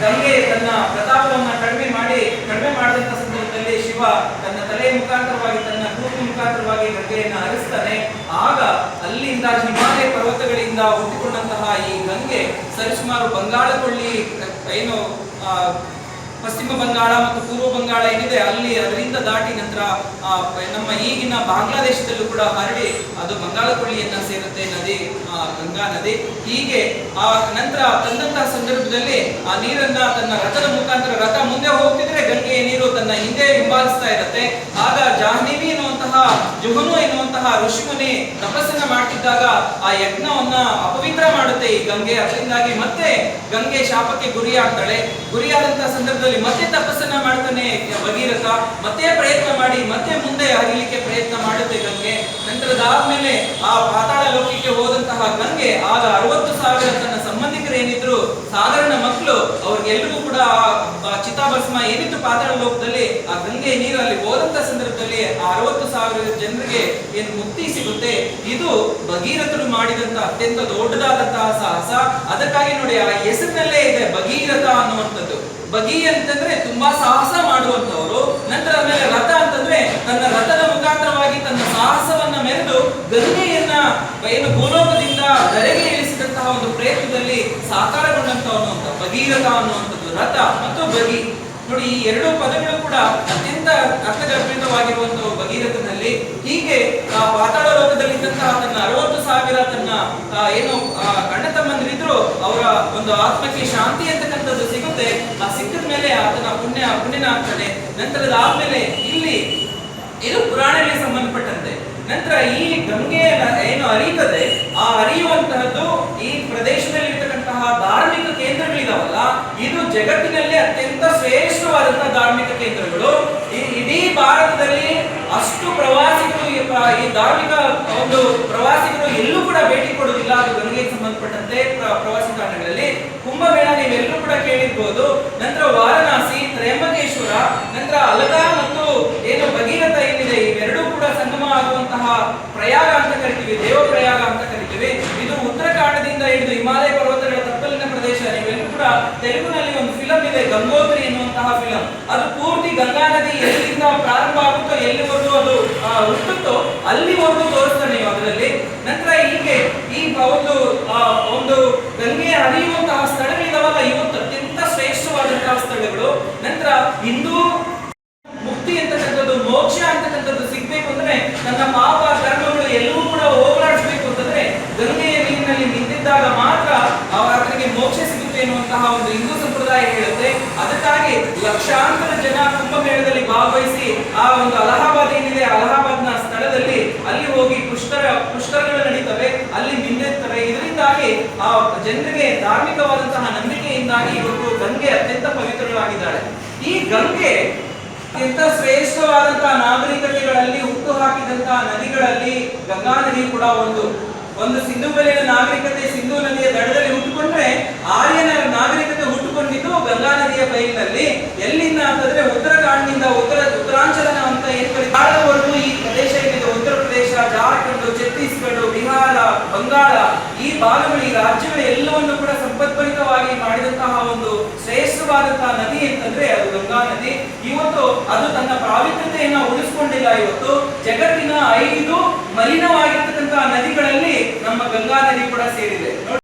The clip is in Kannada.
ಗಂಗೆ ತನ್ನ ಪ್ರತಾಪವನ್ನು ಕಡಿಮೆ ಮಾಡಿ, ಕಡಿಮೆ ಮಾಡಿದಂಥ ಸಂದರ್ಭದಲ್ಲಿ ಶಿವ ತನ್ನ ತಲೆಯ ಮುಖಾಂತರವಾಗಿ ತನ್ನ ಕೂಪು ಮುಖಾಂತರವಾಗಿ ಗಂಗೆಯನ್ನು ಹರಿಸ್ತಾನೆ. ಆಗ ಅಲ್ಲಿಂದ ಹಿಮಾಲಯ ಪರ್ವತಗಳಿಂದ ಹುಟ್ಟಿಕೊಂಡಂತಹ ಈ ಗಂಗೆ ಸರಿಸುಮಾರು ಬಂಗಾಳಕೊಳ್ಳಿ ಏನು ಪಶ್ಚಿಮ ಬಂಗಾಳ ಮತ್ತು ಪೂರ್ವ ಬಂಗಾಳ ಏನಿದೆ, ಅಲ್ಲಿ ಅದರಿಂದ ದಾಟಿ ನಂತರ ನಮ್ಮ ಈಗಿನ ಬಾಂಗ್ಲಾದೇಶದಲ್ಲೂ ಕೂಡ ಹರಡಿ ಅದು ಬಂಗಾಳ ಕೊಳ್ಳಿಯನ್ನ ಸೇರುತ್ತೆ, ನದಿ ಗಂಗಾ ನದಿ. ಹೀಗೆ, ಆ, ನಂತರ ತಂದಂತಹ ಸಂದರ್ಭದಲ್ಲಿ ಆ ನೀರನ್ನ ತನ್ನ ರಥದ ಮುಖಾಂತರ ರಥ ಮುಂದೆ ಹೋಗ್ತಿದ್ರೆ ಗಂಗೆಯ ನೀರು ತನ್ನ ಹಿಂದೆ ಹಿಂಬಾಲಿಸ್ತಾ ಇರುತ್ತೆ. ಆಗ ಜಾಹ್ನವಿ ಋಷಿಮುನಿ ತಪಸ್ಸನ್ನ ಮಾಡ್ತಿದ್ದಾಗ ಆ ಯಜ್ಞವನ್ನ ಅಪವಿತ್ರ ಮಾಡುತ್ತೆ ಈ ಗಂಗೆ. ಅದರಿಂದಾಗಿ ಮತ್ತೆ ಗಂಗೆ ಶಾಪಕ್ಕೆ ಗುರಿಯಾಗ್ತಾಳೆ. ಗುರಿಯಾದಂತಹ ಸಂದರ್ಭದಲ್ಲಿ ಮತ್ತೆ ತಪಸ್ಸನ್ನ ಮಾಡ್ತಾನೆ ಭಗೀರಥ. ಮತ್ತೆ ಪ್ರಯತ್ನ ಮಾಡಿ, ಮತ್ತೆ ಮುಂದೆ ಹರಿಲಿಕ್ಕೆ ಪ್ರಯತ್ನ ಮಾಡುತ್ತೆ ಗಂಗೆ. ನಂತರದಾದ್ಮೇಲೆ ಆ ಪಾತಾಳ ಲೋಕಕ್ಕೆ ಹೋದಂತಹ ಗಂಗೆ ಆಗ ಅರವತ್ತು ಸಾವಿರ ತನ್ನ ಸಂಬಂಧಿಕರು ಏನಿದ್ರು ಸಾಧಾರಣ ಮಕ್ಕಳು ಅವ್ರಿಗೆಲ್ಲರಿಗೂ ಕೂಡ ಚಿತಾಭಸ್ಮ ಏನಿತ್ತು ಪಾತಾಳ ಲೋಕದಲ್ಲಿ, ಆ ಗಂಗೆ ನೀರು ಅಲ್ಲಿ ಹೋದಂತ ಸಂದರ್ಭದಲ್ಲಿ ಆ ಅರವತ್ತು ಜನರಿಗೆ ಏನು ಮುಕ್ತಿ ಸಿಗುತ್ತೆ? ಇದು ಭಗೀರಥರು ಮಾಡಿದಂತ ಅತ್ಯಂತ ದೊಡ್ಡದಾದಂತಹ ಸಾಹಸ. ಅದಕ್ಕಾಗಿ ನೋಡಿ, ಆ ಹೆಸರಿನಲ್ಲೇ ಇದೆ ಭಗೀರಥ ಅನ್ನುವಂಥದ್ದು. ಬಗಿ ಅಂತಂದ್ರೆ ತುಂಬಾ ಸಾಹಸ ಮಾಡುವಂತವರು ನಂತರ ಆಮೇಲೆ ರಥ ಅಂತಂದ್ರೆ ತನ್ನ ರಥದ ಮುಖಾಂತರವಾಗಿ ತನ್ನ ಸಾಹಸವನ್ನ ಮೆರೆದು ಗಂಗೆಯನ್ನ ಏನು ಭೂಲೋಕದಿಂದ ಧರೆಗೆ ಇಳಿಸಿದಂತಹ ಒಂದು ಪ್ರಯತ್ನದಲ್ಲಿ ಸಾಕಾರಗೊಂಡಂತವನು ಅಂತ. ಭಗೀರಥ ಅನ್ನುವಂಥದ್ದು ರಥ ಮತ್ತು ಬಗಿ ನೋಡಿ, ಈ ಎರಡು ಪದಗಳು ಕೂಡ ಅತ್ಯಂತ ಅರ್ಥಗರ್ಭಿತವಾಗಿರುವಂತಹ ಭಗೀರಥನಲ್ಲಿ ಹೀಗೆ, ಆ ಪಾತಾಳ ಲೋಕದಲ್ಲಿದ್ದಂತಹ ತನ್ನ ಅರವತ್ತು ಸಾವಿರ ತನ್ನ ಏನು ಗಂಡ ತಮ್ಮಂದಿರಿದ್ರು ಅವರ ಒಂದು ಆತ್ಮಕ್ಕೆ ಶಾಂತಿ ಅಂತಕ್ಕಂಥದ್ದು ಸಿಗುತ್ತೆ. ಆ ಸಿಕ್ಕಿದ ಮೇಲೆ ಆತನ ಪುಣ್ಯ, ಪುಣ್ಯನ ಆಗ್ತಾನೆ ನಂತರದ ಆದ್ಮೇಲೆ ಇಲ್ಲಿ ಇದು ಪುರಾಣಕ್ಕೆ ಸಂಬಂಧಪಟ್ಟಂತೆ. ನಂತರ ಈ ಗಂಗೆ ಏನು ಹರಿಯುತ್ತದೆ ಆ ಅರಿಯುವಂತಹದ್ದು ಈ ಪ್ರದೇಶದಲ್ಲಿ ಇರ್ತಕ್ಕಂತಹ ಧಾರ್ಮಿಕ ಕೇಂದ್ರಗಳಿದಾವಲ್ಲ ಇದು ಜಗತ್ತಿನಲ್ಲಿ ಅತ್ಯಂತ ಶ್ರೇಷ್ಠವಾದಂತಹ ಧಾರ್ಮಿಕ ಕೇಂದ್ರಗಳು, ಈ ಇಡೀ ಭಾರತದಲ್ಲಿ ಅಷ್ಟು ಪ್ರವಾಸಿಗರು ಈ ಧಾರ್ಮಿಕ ಒಂದು ಪ್ರವಾಸಿಗರು ಎಲ್ಲೂ ಕೂಡ ಭೇಟಿ ಕೊಡುವುದಿಲ್ಲ. ಅದು ಗಂಗೆಗೆ ಸಂಬಂಧಪಟ್ಟಂತೆ ಪ್ರವಾಸಿ ತಾಣಗಳಲ್ಲಿ. ಕುಂಭಮೇಳ ನೀವೆಲ್ಲರೂ ಕೂಡ ಕೇಳಿರ್ಬೋದು. ನಂತರ ವಾರಣಾಸಿ, ತ್ರಯಂಬಕೇಶ್ವರ, ನಂತರ ಅಲಗಾ ಮತ್ತು ಏನು ಭಗೀರಥ ಏನಿದೆ, ಇವೆರಡೂ ಕೂಡ ಸಂಗಮ ಆಗುವಂತಹ ಪ್ರಯಾಗ ಅಂತ ಕರಿತೀವಿ, ದೇವ ಪ್ರಯಾಗ ಅಂತ ಕರಿತೀವಿ. ಇದು ಉತ್ತರಾಖಂಡದಿಂದ ಹಿಡಿದು ಹಿಮಾಲಯ ಪರ್ವತಗಳ ತಪ್ಪಲಿನ ಪ್ರದೇಶ, ನೀವೆಲ್ಲರೂ ಕೂಡ ಫಿಲಂ ಇದೆ ಗಂಗೋತ್ರಿ ಎನ್ನುವಂತಹ ಫಿಲಂ ಅದು ಪೂರ್ತಿ ಗಂಗಾ ನದಿ ಎಲ್ಲಿಂದ ಪ್ರಾರಂಭ ಆಗುತ್ತೋ ಎಲ್ಲಿವರೆಗೂ ಅದು ಹುಟ್ಟುತ್ತೋ ಅಲ್ಲಿವರೆಗೂ ತೋರಿಸ್ತಾನೆ ಅದರಲ್ಲಿ. ನಂತರ ಹೀಗೆ ಈ ಒಂದು ಒಂದು ಗಂಗೆ ಹರಿಯುವಂತಹ ಸ್ಥಳಗಳಿದಾವಲ್ಲ ಇವತ್ತು ಅತ್ಯಂತ ಶ್ರೇಷ್ಠವಾದಂತಹ ಸ್ಥಳಗಳು. ನಂತರ ಹಿಂದೂ ಮುಕ್ತಿ ಅಂತಕ್ಕಂಥದ್ದು, ಮೋಕ್ಷ ಅಂತಕ್ಕಂಥದ್ದು ಸಿಗ್ಬೇಕು ಅಂದ್ರೆ ನನ್ನ ಪಾಪ, ಕರ್ಮಗಳು ಎಲ್ಲವೂ ಕೂಡ ಹೋಗಲಾಡಿಸ್ಬೇಕು ಅಂತಂದ್ರೆ ಗಂಗೆಯ ನೀರಿನಲ್ಲಿ ನಿಂತಿದ್ದಾಗ ಅವರಿಗೆ ಮೋಕ್ಷ ಸಿಗುತ್ತೆ ಎನ್ನುವಂತಹ ಒಂದು ಹಿಂದೂ ಸಂಪ್ರದಾಯ ಹೇಳುತ್ತೆ. ಅದಕ್ಕಾಗಿ ಲಕ್ಷಾಂತರ ಜನ ಕುಂಭಮೇಳದಲ್ಲಿ ಭಾಗವಹಿಸಿ ಆ ಒಂದು ಅಲಹಾಬಾದ್ ಏನಿದೆ ಅಲಹಾಬಾದ್ನ ಸ್ಥಳದಲ್ಲಿ ಅಲ್ಲಿ ಹೋಗಿ ಪುಷ್ಕರ, ಪುಷ್ಕರಗಳು ನಡೀತವೆ, ಅಲ್ಲಿ ಮಿಂದೆತ್ತಾರೆ ಇದರಿಂದಾಗಿ ಆ ಜನರಿಗೆ ಧಾರ್ಮಿಕವಾದಂತಹ ನಂಬಿಕೆಯಿಂದಾಗಿ ಇವತ್ತು ಗಂಗೆ ಅತ್ಯಂತ ಪವಿತ್ರಳಾಗಿದ್ದಾಳೆ ಈ ಗಂಗೆ ಅತ್ಯಂತ ಶ್ರೇಷ್ಠವಾದಂತಹ ನಾಗರಿಕತೆಗಳಲ್ಲಿ ಹುಟ್ಟು ಹಾಕಿದಂತಹ ನದಿಗಳಲ್ಲಿ ಗಂಗಾ ನದಿ ಕೂಡ ಒಂದು ಒಂದು ಸಿಂಧು ಬೆಲೆಯ ನಾಗರಿಕತೆ, ಸಿಂಧು ನದಿಯ ದಡದಲ್ಲಿ ಹುಟ್ಟುಕೊಂಡ್ರೆ ಆರ್ಯನ ನಾಗರಿಕತೆ ಹುಟ್ಟುಕೊಂಡಿದ್ದು ಗಂಗಾ ನದಿಯ ಬಯಲಿನಲ್ಲಿ ಎಲ್ಲಿಂದ ಅಂತಂದ್ರೆ ಉತ್ತರಾಖಂಡ್ನಿಂದ ಉತ್ತರ ಉತ್ತರಾಂಚಲನ ಅಂತ ಏನ್ ಕರೀತಾರೆ ಈ ಪ್ರದೇಶ ಏನಿದೆ ಉತ್ತರ ಪ್ರದೇಶ ಜಾರ್ಖಂಡ್ ಛತ್ತೀಸ್ಗಢ ಬಿಹಾರ ಬಂಗಾಳ ಈ ಭಾಗಗಳು ಈ ರಾಜ್ಯಗಳ ಎಲ್ಲವನ್ನು ಕೂಡ ಸಂಪದ್ಭರಿತವಾಗಿ ಮಾಡಿದಂತಹ ಒಂದು ಶ್ರೇಷ್ಠವಾದಂತಹ ನದಿ ಅಂತಂದ್ರೆ ಅದು ಗಂಗಾ ನದಿ. ಇವತ್ತು ಅದು ತನ್ನ ಪ್ರಾವೀತ್ಯತೆಯನ್ನ ಉಳಿಸ್ಕೊಂಡಿಲ್ಲ. ಇವತ್ತು ಜಗತ್ತಿನ ಐದು ಮಲಿನವಾಗಿರ್ತಕ್ಕಂತಹ ನದಿಗಳಲ್ಲಿ ನಮ್ಮ ಗಂಗಾ ನದಿ ಕೂಡ ಸೇರಿದೆ.